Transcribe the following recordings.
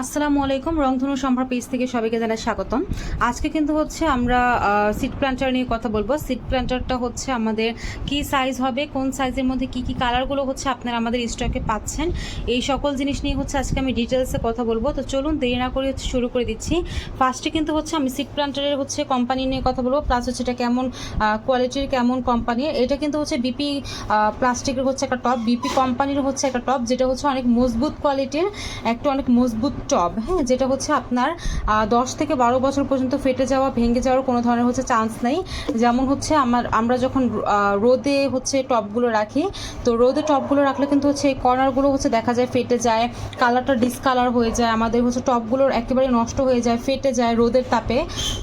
আসসালামু আলাইকুম, রংধনু সম্ভার পেজ থেকে সবাইকে জানাই স্বাগতম। আজকে কিন্তু হচ্ছে আমরা সিট প্ল্যান্টার নিয়ে কথা বলব। সিট প্ল্যান্টারটা হচ্ছে আমাদের কি সাইজ হবে, কোন সাইজের মধ্যে কি কি কালারগুলো হচ্ছে আপনারা আমাদের স্টকে পাচ্ছেন। এই সকল জিনিস নিয়ে হচ্ছে আজকে আমি ডিটেলসে কথা বলব। তো চলুন দেরি না করে হচ্ছে শুরু করে দিচ্ছি। ফার্স্টে কিন্তু হচ্ছে আমি সিট প্ল্যান্টারের হচ্ছে কোম্পানি নিয়ে কথা বলব প্লাস হচ্ছে এটা কেমন কোয়ালিটির কেমন কোম্পানি এটা কিন্তু হচ্ছে বিপি প্লাস্টিকের হচ্ছে একটা টপ বিপি কোম্পানির হচ্ছে একটা টপ যেটা হচ্ছে অনেক মজবুত কোয়ালিটির একটা অনেক মজবুত টব হ্যাঁ যেটা হচ্ছে আপনার দশ থেকে বারো বছর পর্যন্ত ফেটে যাওয়া, ভেঙে যাওয়ার কোনো ধরনের হচ্ছে চান্স নেই। যেমন হচ্ছে আমার, আমরা যখন রোদে হচ্ছে টবগুলো রাখি, তো রোদে টবগুলো রাখলে কিন্তু হচ্ছে এই কর্নারগুলো হচ্ছে দেখা যায় ফেটে যায় কালারটা ডিসকালার হয়ে যায়, আমাদের হচ্ছে টবগুলোর একেবারে নষ্ট হয়ে যায়, ফেটে যায় রোদের তাপে।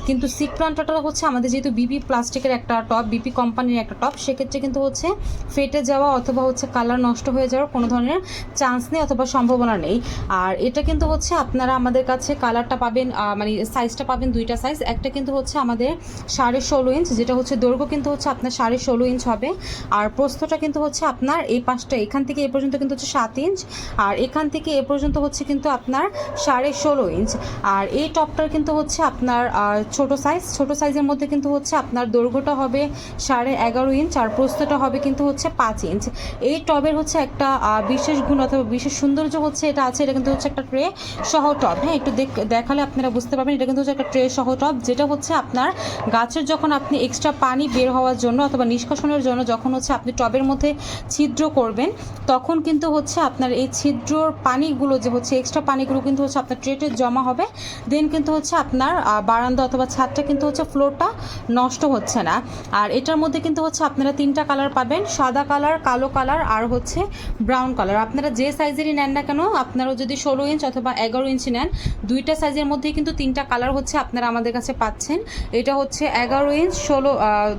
কিন্তু প্লান্টারটা হচ্ছে আমাদের যেহেতু বিপি প্লাস্টিকের একটা টপ বিপি কোম্পানির একটা টপ সেক্ষেত্রে কিন্তু হচ্ছে ফেটে যাওয়া অথবা হচ্ছে কালার নষ্ট হয়ে যাওয়ার কোনো ধরনের চান্স নেই অথবা সম্ভাবনা নেই। আর এটা কিন্তু হচ্ছে আপনারা আমাদের কাছে কালারটা পাবেন মানে সাইজটা পাবেন দুইটা সাইজ একটা কিন্তু হচ্ছে আমাদের সাড়ে ষোলো ইঞ্চ যেটা হচ্ছে দৈর্ঘ্য কিন্তু হচ্ছে আপনার সাড়ে ষোলো ইঞ্চ হবে। আর প্রস্থটা কিন্তু হচ্ছে আপনার এই পাশটা এখান থেকে এ পর্যন্ত কিন্তু হচ্ছে সাত ইঞ্চ আর এখান থেকে এ পর্যন্ত হচ্ছে কিন্তু আপনার সাড়ে ষোলো ইঞ্চ আর এই টপটার কিন্তু হচ্ছে আপনার ছোট সাইজ ছোট সাইজের মধ্যে কিন্তু হচ্ছে আপনার দৈর্ঘ্যটা হবে সাড়ে এগারো ইঞ্চ আর প্রস্থটা হবে কিন্তু হচ্ছে পাঁচ ইঞ্চ এই টবের হচ্ছে একটা বিশেষ গুণ অথবা বিশেষ সৌন্দর্য হচ্ছে এটা আছে, এটা কিন্তু হচ্ছে একটা ট্রে। সহ টব। হ্যাঁ একটু দেখ- দেখালে আপনারা বুঝতে পারবেন, এটা কিন্তু হচ্ছে একটা ট্রে সহ টব, যেটা হচ্ছে আপনার গাছের যখন আপনি এক্সট্রা পানি বের হওয়ার জন্য অথবা নিষ্কাশনের জন্য যখন হচ্ছে আপনি টবের মধ্যে ছিদ্র করবেন, তখন কিন্তু হচ্ছে আপনার এই ছিদ্রর পানিগুলো যে হচ্ছে এক্সট্রা পানিগুলো কিন্তু হচ্ছে আপনার ট্রেটে জমা হবে দেন কিন্তু হচ্ছে আপনার বারান্দা অথবা ছাদটা কিন্তু হচ্ছে ফ্লোরটা নষ্ট হচ্ছে না। আর এটার মধ্যে কিন্তু হচ্ছে আপনারা তিনটা কালার পাবেন, সাদা কালার কালো কালার আর হচ্ছে ব্রাউন কালার আপনারা যে সাইজেরই নেন না কেন আপনারা যদি ষোলো ইঞ্চ অথবা এগারো ইঞ্চি নেন। দুইটা সাইজের মধ্যেই কিন্তু তিনটা কালার হচ্ছে আপনারা আমাদের কাছে পাচ্ছেন। এটা হচ্ছে এগারো ইঞ্চ, ষোলো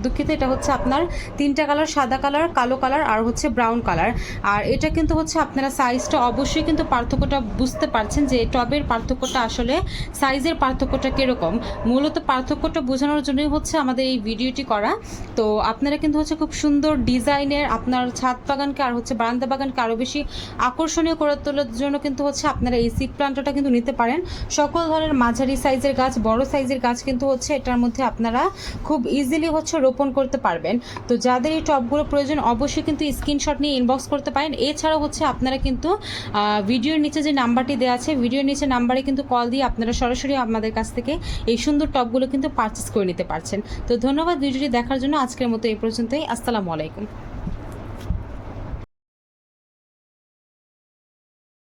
দুঃখিত, এটা হচ্ছে আপনার তিনটা কালার সাদা কালার কালো কালার আর হচ্ছে ব্রাউন কালার আর এটা কিন্তু হচ্ছে আপনারা সাইজটা অবশ্যই কিন্তু পার্থক্যটা বুঝতে পারছেন যে টবের পার্থক্যটা আসলে সাইজের পার্থক্যটা কীরকম। মূলত পার্থক্যটা বোঝানোর জন্যই হচ্ছে আমাদের এই ভিডিওটি করা। তো আপনারা কিন্তু হচ্ছে খুব সুন্দর ডিজাইনের আপনার ছাদ বাগানকে আর হচ্ছে বারান্দা বাগানকে আরও বেশি আকর্ষণীয় করে তোলার জন্য কিন্তু হচ্ছে আপনারা এই সিট প্লান্টটা কিন্তু নিতে পারেন। সকল ধরনের মাঝারি সাইজের গাছ, বড় সাইজের গাছ কিন্তু হচ্ছে এটার মধ্যে আপনারা খুব ইজিলি হচ্ছে রোপণ করতে পারবেন। তো যাদের এই টবগুলো প্রয়োজন, অবশ্যই কিন্তু স্ক্রিনশট নিয়ে ইনবক্স করতে পারেন। এছাড়াও হচ্ছে আপনারা কিন্তু ভিডিওর নিচে যে নাম্বারটি দেওয়া আছে ভিডিওর নিচে নাম্বারে কিন্তু কল দিয়ে আপনারা সরাসরি আমাদের কাছ থেকে এই সুন্দর টবগুলো কিন্তু পারচেস করে নিতে পারছেন। তো ধন্যবাদ ভিডিওটি দেখার জন্য। আজকের মতো এই পর্যন্তই। আসসালামু আলাইকুম।